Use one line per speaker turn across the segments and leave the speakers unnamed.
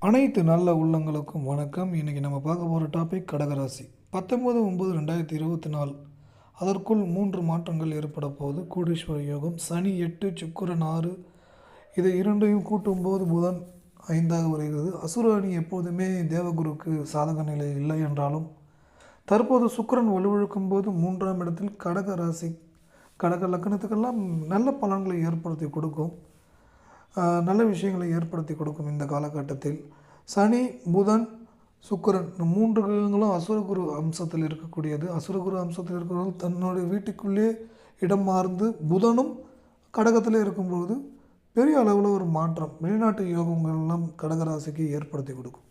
அனைத்து நல்ல உள்ளங்களுக்கும் வணக்கம். இன்றைக்கி நம்ம பார்க்க போகிற டாபிக் கடகராசி. பத்தொம்பது ஒம்பது ரெண்டாயிரத்தி இருபத்தி நாலு. அதற்குள் மூன்று மாற்றங்கள் ஏற்பட போகுது. கோடீஸ்வர யோகம் சனி எட்டு சுக்கிரன் ஆறு. இதை இரண்டையும் கூட்டும்போது புதன் ஐந்தாக வருகிறது. அசுர அணி எப்போதுமே தேவகுருக்கு சாதக நிலை இல்லை என்றாலும் தற்போது சுக்கரன் வலுவிழக்கும் போது மூன்றாம் இடத்தில் கடக ராசி கடக லக்கணத்துக்கெல்லாம் நல்ல பலன்களை ஏற்படுத்தி கொடுக்கும். நல்ல விஷயங்களை ஏற்படுத்தி கொடுக்கும் இந்த காலகட்டத்தில். சனி புதன் சுக்கரன் இந்த மூன்று கிரகங்களும் அசுரகுரு அம்சத்தில் இருக்கக்கூடியது. அசுரகுரு அம்சத்தில் இருக்கிறவர்கள் தன்னுடைய வீட்டுக்குள்ளே இடம் மார்ந்து புதனும் கடகத்தில் இருக்கும்பொழுது பெரிய அளவில் ஒரு மாற்றம் வெளிநாட்டு யோகங்கள்லாம் கடகராசிக்கு ஏற்படுத்தி கொடுக்கும்.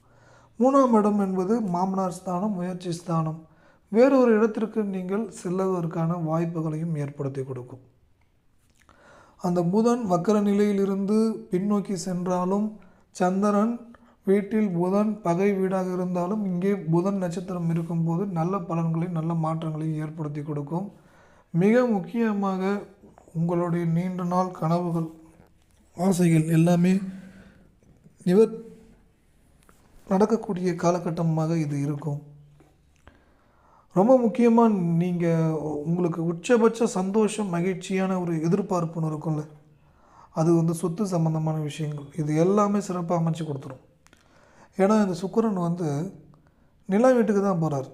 மூணாம் இடம் என்பது மாமனார் ஸ்தானம் முயற்சி ஸ்தானம். வேறொரு இடத்திற்கு நீங்கள் செல்லுவதற்கான வாய்ப்புகளையும் ஏற்படுத்தி கொடுக்கும். அந்த புதன் வக்கர நிலையிலிருந்து பின்னோக்கி சென்றாலும் சந்திரன் வீட்டில் புதன் பகை வீடாக இருந்தாலும் இங்கே புதன் நட்சத்திரம் இருக்கும்போது நல்ல பலன்களை நல்ல மாற்றங்களை ஏற்படுத்தி கொடுக்கும். மிக முக்கியமாக உங்களுடைய நீண்ட நாள் கனவுகள் ஆசைகள் எல்லாமே இவர் நடக்கக்கூடிய காலகட்டமாக இது இருக்கும். ரொம்ப முக்கியமாக நீங்கள் உங்களுக்கு உச்சபட்ச சந்தோஷம் மகிழ்ச்சியான ஒரு எதிர்பார்ப்புன்னு இருக்கும்ல. அது வந்து சொத்து சம்மந்தமான விஷயங்கள். இது எல்லாமே சிறப்பாக அமைச்சு கொடுத்துரும். ஏன்னா இந்த சுக்கரன் வந்து நிலா வீட்டுக்கு தான் போகிறார்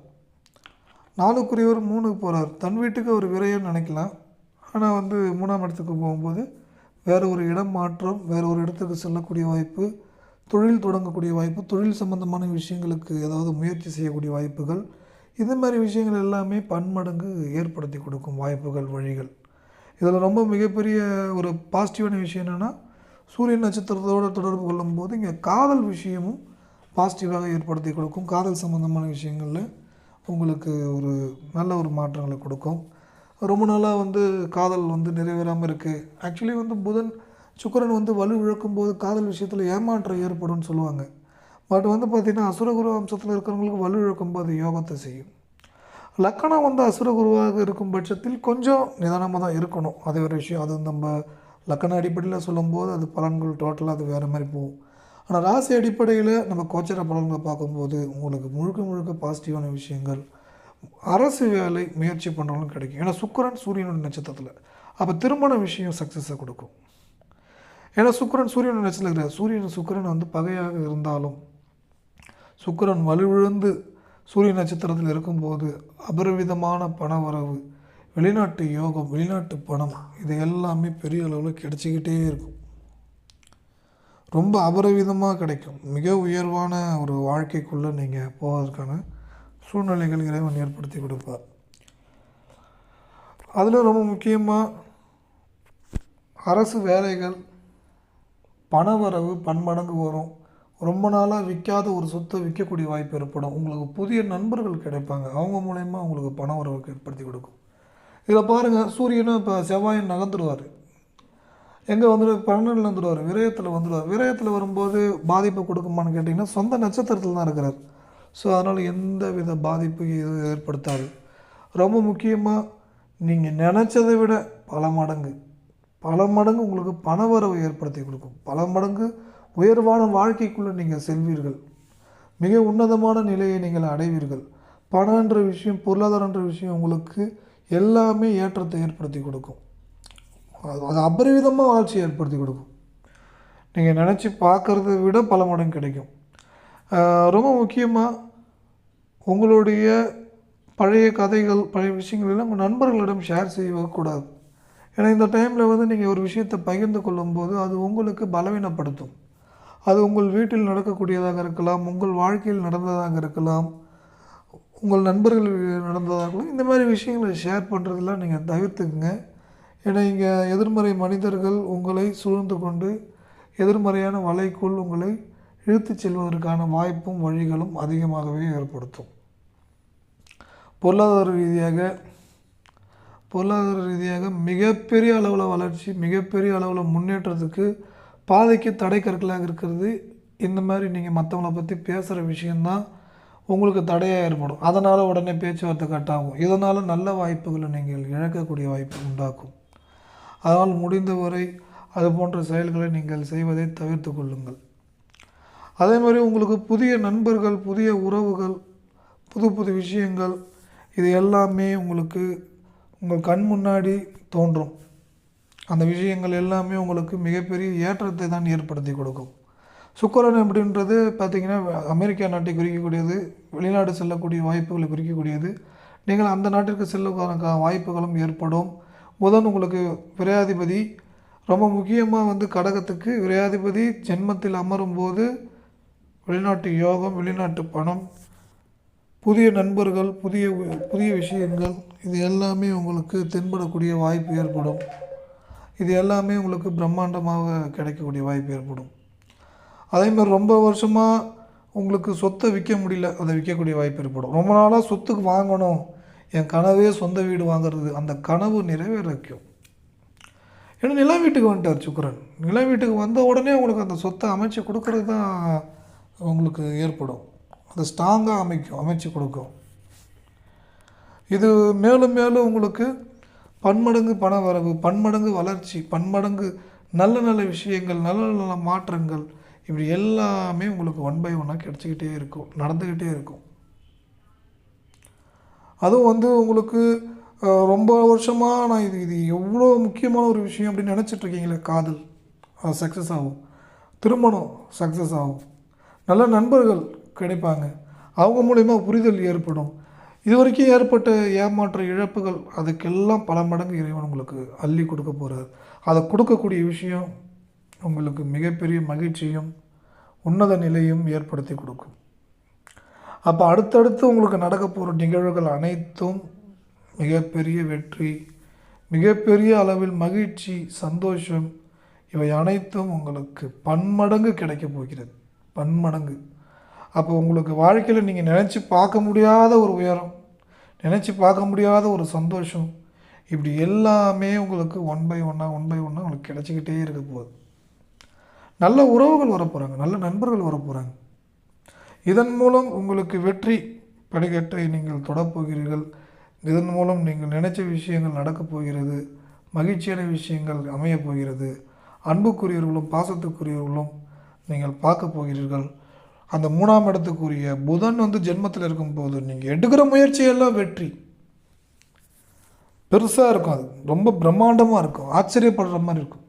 நாலுக்குரியவர் மூணுக்கு போகிறார் தன் வீட்டுக்கு ஒரு விரையன்னு நினைக்கலாம். ஆனால் வந்து மூணாம் இடத்துக்கு போகும்போது வேறு ஒரு இடம் மாற்றம் வேறு ஒரு இடத்துக்கு செல்லக்கூடிய வாய்ப்பு தொழில் தொடங்கக்கூடிய வாய்ப்பு தொழில் சம்பந்தமான விஷயங்களுக்கு ஏதாவது முயற்சி செய்யக்கூடிய வாய்ப்புகள் இது மாதிரி விஷயங்கள் எல்லாமே பன்மடங்கு ஏற்படுத்தி கொடுக்கும் வாய்ப்புகள் வழிகள். இதில் ரொம்ப மிகப்பெரிய ஒரு பாசிட்டிவான விஷயம் என்னென்னா சூரியன் நட்சத்திரத்தோடு தொடர்பு கொள்ளும்போது இங்கே காதல் விஷயமும் பாசிட்டிவாக ஏற்படுத்தி கொடுக்கும். காதல் சம்பந்தமான விஷயங்களில் உங்களுக்கு ஒரு நல்ல ஒரு மாற்றங்களை கொடுக்கும். ரொம்ப நாளாக வந்து காதல் வந்து நிறைவேறாமல் இருக்குது ஆக்சுவலி வந்து புதன் சுக்கிரன் வந்து வலு இழக்கும் போது காதல் விஷயத்தில் ஏமாற்றம் ஏற்படும்னு சொல்லுவாங்க. பட் வந்து பார்த்திங்கன்னா அசுரகுரு வம்சத்தில் இருக்கிறவங்களுக்கு வலு இழக்கும் போது யோகத்தை செய்யும். லக்கணம் வந்து அசுரகுருவாக இருக்கும் பட்சத்தில் கொஞ்சம் நிதானமாக தான் இருக்கணும். அது ஒரு விஷயம். அது நம்ம லக்கண அடிப்படையில் சொல்லும்போது அது பலன்கள் டோட்டலாக அது வேறு மாதிரி போகும். ஆனால் ராசி அடிப்படையில் நம்ம கோச்சர பலன்களை பார்க்கும்போது உங்களுக்கு முழுக்க முழுக்க பாசிட்டிவான விஷயங்கள் அரசு வேலை முயற்சி பண்ணுறவங்களும் கிடைக்கும். ஏன்னா சுக்கிரன் சூரியனோட நட்சத்திரத்தில். அப்போ திருமண விஷயம் சக்ஸஸை கொடுக்கும். ஏன்னா சுக்கரன் சூரியனோட நட்சத்திரத்தில் சூரியன் சுக்கரன் வந்து பகையாக இருந்தாலும் சுக்கிரன் வலுவிழந்து சூரிய நட்சத்திரத்தில் இருக்கும்போது அபரிவிதமான பண வரவு வெளிநாட்டு யோகம் வெளிநாட்டு பணம் இது எல்லாமே பெரிய அளவில் கிடைச்சிக்கிட்டே இருக்கும். ரொம்ப அபரிவிதமாக கிடைக்கும். மிக உயர்வான ஒரு வாழ்க்கைக்குள்ளே நீங்கள் போவதற்கான சூழ்நிலைகள் இறைவன் ஏற்படுத்தி கொடுப்பார். அதில் ரொம்ப முக்கியமாக அரசு வேலைகள் பணவரவு பன்மடங்கு வரும். ரொம்ப நாளாக விற்காத ஒரு சொத்தை விற்கக்கூடிய வாய்ப்பு ஏற்படும். உங்களுக்கு புதிய நண்பர்கள் கிடைப்பாங்க. அவங்க மூலயமா உங்களுக்கு பண உறவுக்கு ஏற்படுத்தி கொடுக்கும். இதில் பாருங்கள் சூரியனும் இப்போ செவ்வாயும் நகர்ந்துடுவார். எங்கே வந்துடு பன்னெண்டில் வந்துடுவார் விரயத்தில் வந்துடுவார். விரயத்தில் வரும்போது பாதிப்பு கொடுக்குமான்னு கேட்டிங்கன்னா சொந்த நட்சத்திரத்தில் தான் இருக்கிறார். ஸோ அதனால் எந்த வித பாதிப்பு இது ஏற்படுத்தாது. ரொம்ப முக்கியமாக நீங்கள் நினச்சதை விட பல மடங்கு பல மடங்கு உங்களுக்கு பணவரவு ஏற்படுத்தி கொடுக்கும். பல மடங்கு உயர்வான வாழ்க்கைக்குள்ளே நீங்கள் செல்வீர்கள். மிக உன்னதமான நிலையை நீங்கள் அடைவீர்கள். பணன்ற விஷயம் பொருளாதாரன்ற விஷயம் உங்களுக்கு எல்லாமே ஏற்றத்தை ஏற்படுத்தி கொடுக்கும். அது அது அபரிவிதமாக வளர்ச்சி ஏற்படுத்தி கொடுக்கும். நீங்கள் நினச்சி பார்க்குறத விட பல மடங்கு கிடைக்கும். ரொம்ப முக்கியமாக உங்களுடைய பழைய கதைகள் பழைய விஷயங்கள் எல்லாம் உங்கள் நண்பர்களிடம் ஷேர் செய்யக்கூடாது ஏன்னா இந்த டைமில் வந்து நீங்கள் ஒரு விஷயத்தை பகிர்ந்து கொள்ளும்போது அது உங்களுக்கு பலவீனப்படுத்தும். அது உங்கள் வீட்டில் நடக்கக்கூடியதாக இருக்கலாம் உங்கள் வாழ்க்கையில் நடந்ததாக இருக்கலாம் உங்கள் நண்பர்கள் நடந்ததாக இருக்கலாம் இந்த மாதிரி விஷயங்களை ஷேர் பண்ணுறதெல்லாம் நீங்கள் தவிர்த்துக்குங்க. ஏன்னா இங்கே எதிர்மறை மனிதர்கள் உங்களை சூழ்ந்து கொண்டு எதிர்மறையான வலைக்குள் உங்களை இழுத்துச் செல்வதற்கான வாய்ப்பும் வழிகளும் அதிகமாகவே ஏற்படுத்தும். பொருளாதார ரீதியாக பொருளாதார ரீதியாக மிகப்பெரிய அளவில் வளர்ச்சி மிகப்பெரிய அளவில் முன்னேற்றத்துக்கு பாதைக்கு தடை கற்களாக இருக்கிறது. இந்த மாதிரி நீங்கள் மற்றவங்கள பற்றி பேசுகிற விஷயந்தான் உங்களுக்கு தடையாக ஏற்படும். அதனால் உடனே பேச்சுவார்த்தை கட்டாகும். இதனால் நல்ல வாய்ப்புகளை நீங்கள் இழக்கக்கூடிய வாய்ப்பு உண்டாக்கும். அதனால் முடிந்தவரை அது போன்ற செயல்களை நீங்கள் செய்வதை தவிர்த்து கொள்ளுங்கள். அதே மாதிரி உங்களுக்கு புதிய நண்பர்கள் புதிய உறவுகள் புது புது விஷயங்கள் இது எல்லாமே உங்களுக்கு உங்கள் கண் முன்னாடி தோன்றும். அந்த விஷயங்கள் எல்லாமே உங்களுக்கு மிகப்பெரிய ஏற்றத்தை தான் ஏற்படுத்தி கொடுக்கும். சுக்கரன் அப்படின்றது பார்த்திங்கன்னா அமெரிக்கா நாட்டை குறிக்கக்கூடியது வெளிநாடு செல்லக்கூடிய வாய்ப்புகளை குறிக்கக்கூடியது. நீங்கள் அந்த நாட்டிற்கு செல்லக்கான வாய்ப்புகளும் ஏற்படும். புதன் உங்களுக்கு விரையாதிபதி. ரொம்ப முக்கியமாக வந்து கடகத்துக்கு விரையாதிபதி. ஜென்மத்தில் அமரும் போது வெளிநாட்டு யோகம் வெளிநாட்டு பணம் புதிய நண்பர்கள் புதிய புதிய விஷயங்கள் இது எல்லாமே உங்களுக்கு தென்படக்கூடிய வாய்ப்பு ஏற்படும். இது எல்லாமே உங்களுக்கு பிரம்மாண்டமாக கிடைக்கக்கூடிய வாய்ப்பு ஏற்படும். அதே மாதிரி ரொம்ப வருஷமாக உங்களுக்கு சொத்தை விற்க முடியல அதை விற்கக்கூடிய வாய்ப்பு ஏற்படும். ரொம்ப நாளாக சொத்துக்கு வாங்கணும். என் கனவே சொந்த வீடு வாங்குறது அந்த கனவு நிறைவேற வைக்கும் ஏன்னா நில வீட்டுக்கு வந்துட்டார் சுக்கரன். நில வீட்டுக்கு வந்த உடனே உங்களுக்கு அந்த சொத்தை அமைச்சு கொடுக்கறது தான் உங்களுக்கு ஏற்படும். அது ஸ்ட்ராங்காக அமைக்கும் அமைச்சு கொடுக்கும். இது மேலும் மேலும் உங்களுக்கு பன்மடங்கு பண வரவு பன்மடங்கு வளர்ச்சி பன்மடங்கு நல்ல நல்ல விஷயங்கள் நல்ல நல்ல மாற்றங்கள் இப்படி எல்லாமே உங்களுக்கு ஒன் பை ஒன்னாக கிடச்சிக்கிட்டே இருக்கும் நடந்துக்கிட்டே இருக்கும். அதுவும் வந்து உங்களுக்கு ரொம்ப வருஷமாக நான் இது இது எவ்வளோ முக்கியமான ஒரு விஷயம் அப்படின்னு நினச்சிட்ருக்கீங்களே காதல். அது சக்ஸஸ் ஆகும். திருமணம் சக்ஸஸ் ஆகும். நல்ல நண்பர்கள் கிடைப்பாங்க. அவங்க மூலிமா புரிதல் ஏற்படும். இது வரைக்கும் ஏற்பட்ட ஏமாற்ற இழப்புகள் அதுக்கெல்லாம் பல மடங்கு இறைவன் உங்களுக்கு அள்ளி கொடுக்க போகிறார் அதை கொடுக்கக்கூடிய விஷயம் உங்களுக்கு மிகப்பெரிய மகிழ்ச்சியும் உன்னத நிலையும் ஏற்படுத்தி கொடுக்கும். அப்போ அடுத்தடுத்து உங்களுக்கு நடக்க போகிற நிகழ்வுகள் அனைத்தும் மிகப்பெரிய வெற்றி மிகப்பெரிய அளவில் மகிழ்ச்சி சந்தோஷம் இவை அனைத்தும் உங்களுக்கு பன்மடங்கு கிடைக்கப் போகிறது. பன்மடங்கு. அப்போ உங்களுக்கு வாழ்க்கையில் நீங்கள் நினச்சி பார்க்க முடியாத ஒரு உயரம் நினச்சி பார்க்க முடியாத ஒரு சந்தோஷம் இப்படி எல்லாமே உங்களுக்கு ஒன் பை ஒன்னாக ஒன் பை ஒன்னாக உங்களுக்கு கிடச்சிக்கிட்டே இருக்க போகுது. நல்ல உறவுகள் வர போகிறாங்க நல்ல நண்பர்கள் வர போகிறாங்க இதன் மூலம் உங்களுக்கு வெற்றி படிக்கட்டை நீங்கள் தொடப்போகிறீர்கள் இதன் மூலம் நீங்கள் நினைச்ச விஷயங்கள் நடக்கப் போகிறது மகிழ்ச்சியான விஷயங்கள் அமையப் போகிறது. அன்புக்குரியவர்களும் பாசத்துக்குரியவர்களும் நீங்கள் பார்க்க போகிறீர்கள். அந்த மூணாம் இடத்துக்குரிய புதன் வந்து ஜென்மத்தில் இருக்கும்போது நீங்கள் எடுக்கிற முயற்சியெல்லாம் வெற்றி. பெருசாக இருக்கும் அது. ரொம்ப பிரம்மாண்டமாக இருக்கும். ஆச்சரியப்படுற மாதிரி இருக்கும்.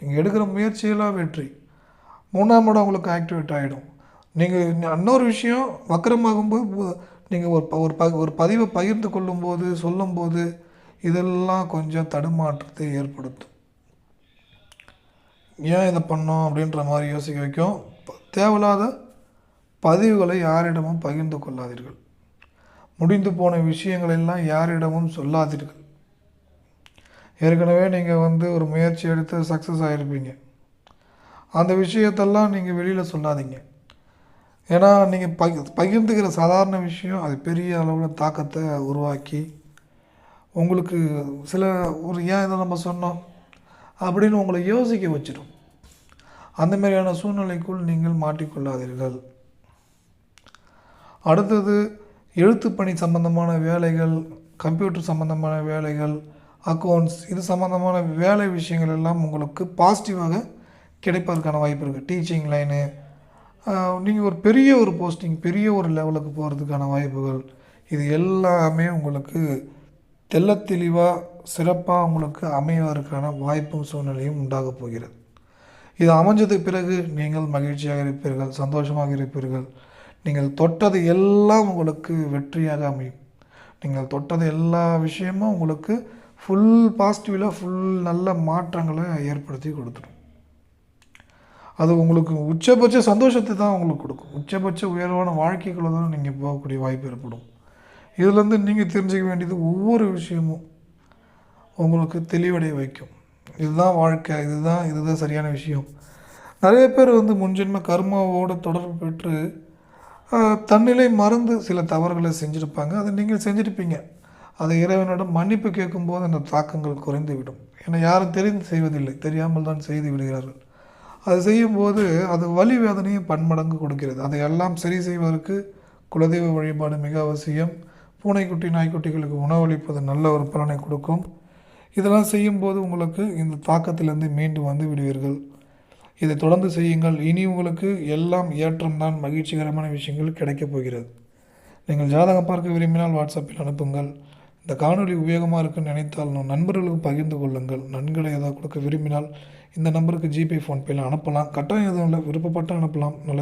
நீங்கள் எடுக்கிற முயற்சியெல்லாம் வெற்றி. மூணாம் இடம் உங்களுக்கு ஆக்டிவேட் ஆகிடும் நீங்கள் இன்னொரு விஷயம் வக்கரமாகும்போது நீங்கள் ஒரு ப- ஒரு ப ஒரு பதிவை பகிர்ந்து கொள்ளும்போது சொல்லும்போது இதெல்லாம் கொஞ்சம் தடுமாற்றத்தை ஏற்படுத்தும். ஏன் இதை பண்ணோம் அப்படின்ற மாதிரி யோசிக்க வைக்கும். தேவையில்லாத பதிவுகளை யாரிடமும் பகிர்ந்து கொள்ளாதீர்கள். முடிந்து போன விஷயங்களெல்லாம் யாரிடமும் சொல்லாதீர்கள். ஏற்கனவே நீங்கள் வந்து ஒரு முயற்சி எடுத்து சக்ஸஸ் ஆகிருப்பீங்க அந்த விஷயத்தெல்லாம் நீங்கள் வெளியில் சொல்லாதீங்க. ஏன்னா நீங்கள் பகி பகிர்ந்துக்கிற சாதாரண விஷயம் அது பெரிய அளவில் தாக்கத்தை உருவாக்கி உங்களுக்கு சில ஒரு ஏன் இதை நம்ம சொன்னோம்? அப்படின்னு உங்களை யோசிக்க வச்சிடும். அந்த மாதிரியான சூழ்நிலைக்குள் நீங்கள் மாட்டிக்கொள்ளாதீர்கள். அடுத்தது எழுத்துப்பணி சம்பந்தமான வேலைகள் கம்ப்யூட்டர் சம்பந்தமான வேலைகள் அக்கௌண்ட்ஸ் இது சம்பந்தமான வேலை விஷயங்கள் எல்லாம் உங்களுக்கு பாசிட்டிவாக கிடைப்பதற்கான வாய்ப்பு இருக்குது டீச்சிங் லைனு நீங்கள் ஒரு பெரிய ஒரு போஸ்டிங் பெரிய ஒரு லெவலுக்கு போகிறதுக்கான வாய்ப்புகள் இது எல்லாமே உங்களுக்கு தெள்ளத்தெளிவாக சிறப்பாக உங்களுக்கு அமைவதற்கான வாய்ப்பும் சூழ்நிலையும் உண்டாகப் போகிறது. இது அமைஞ்சதுக்கு பிறகு நீங்கள் மகிழ்ச்சியாக இருப்பீர்கள் சந்தோஷமாக இருப்பீர்கள். நீங்கள் தொட்டது எல்லாம் உங்களுக்கு வெற்றியாக அமையும். நீங்கள் தொட்டது எல்லா விஷயமும் உங்களுக்கு ஃபுல் பாசிட்டிவில் ஃபுல் நல்ல மாற்றங்களை ஏற்படுத்தி கொடுத்துரும் அது உங்களுக்கு உச்சபட்ச சந்தோஷத்தை தான் உங்களுக்கு கொடுக்கும். உச்சபட்ச உயர்வான வாழ்க்கைக்குள்ளே தான் நீங்கள் போகக்கூடிய வாய்ப்பு ஏற்படும். இதுலேருந்து நீங்கள் தெரிஞ்சுக்க வேண்டியது ஒவ்வொரு விஷயமும் உங்களுக்கு தெளிவடைய வைக்கும். இதுதான் வாழ்க்கை இதுதான் இதுதான் சரியான விஷயம். நிறைய பேர் வந்து முன்ஜென்ம கர்மாவோட தொடர்பு பெற்று தன்னிலை மறந்து சில தவறுகளை செஞ்சுருப்பாங்க. அதை நீங்கள் செஞ்சுருப்பீங்க. அதை இறைவனிடம் மன்னிப்பு கேட்கும்போது அந்த தாக்கங்கள் குறைந்துவிடும். ஏன்னா யாரும் தெரிந்து செய்வதில்லை. தெரியாமல் தான் செய்து விடுகிறார்கள். அது செய்யும்போது அது வலி வேதனையும் பன்மடங்கு கொடுக்கிறது. அதையெல்லாம் சரி செய்வதற்கு குலதெய்வ வழிபாடு மிக அவசியம். பூனைக்குட்டி நாய்க்குட்டிகளுக்கு உணவளிப்பது நல்ல ஒரு பலனை கொடுக்கும். இதெல்லாம் செய்யும்போது உங்களுக்கு இந்த தாக்கத்திலிருந்து மீண்டு வந்து விடுவீர்கள். இதை தொடர்ந்து செய்யுங்கள். இனி உங்களுக்கு எல்லாம் ஏற்றம்தான் மகிழ்ச்சிகரமான விஷயங்கள் கிடைக்கப் போகிறது. நீங்கள் ஜாதகம் பார்க்க விரும்பினால் வாட்ஸ்அப்பில் அனுப்புங்கள். இந்த காணொளி உபயோகமாக இருக்குன்னு நினைத்தால் நம் நண்பர்களுக்கு பகிர்ந்து கொள்ளுங்கள். நன்கொடை ஏதாவது கொடுக்க விரும்பினால் இந்த நம்பருக்கு ஜிபே ஃபோன்பேயில் அனுப்பலாம். கட்டாயம் எதுவும் இல்லை. விருப்பப்பட்டு அனுப்பலாம். நல்ல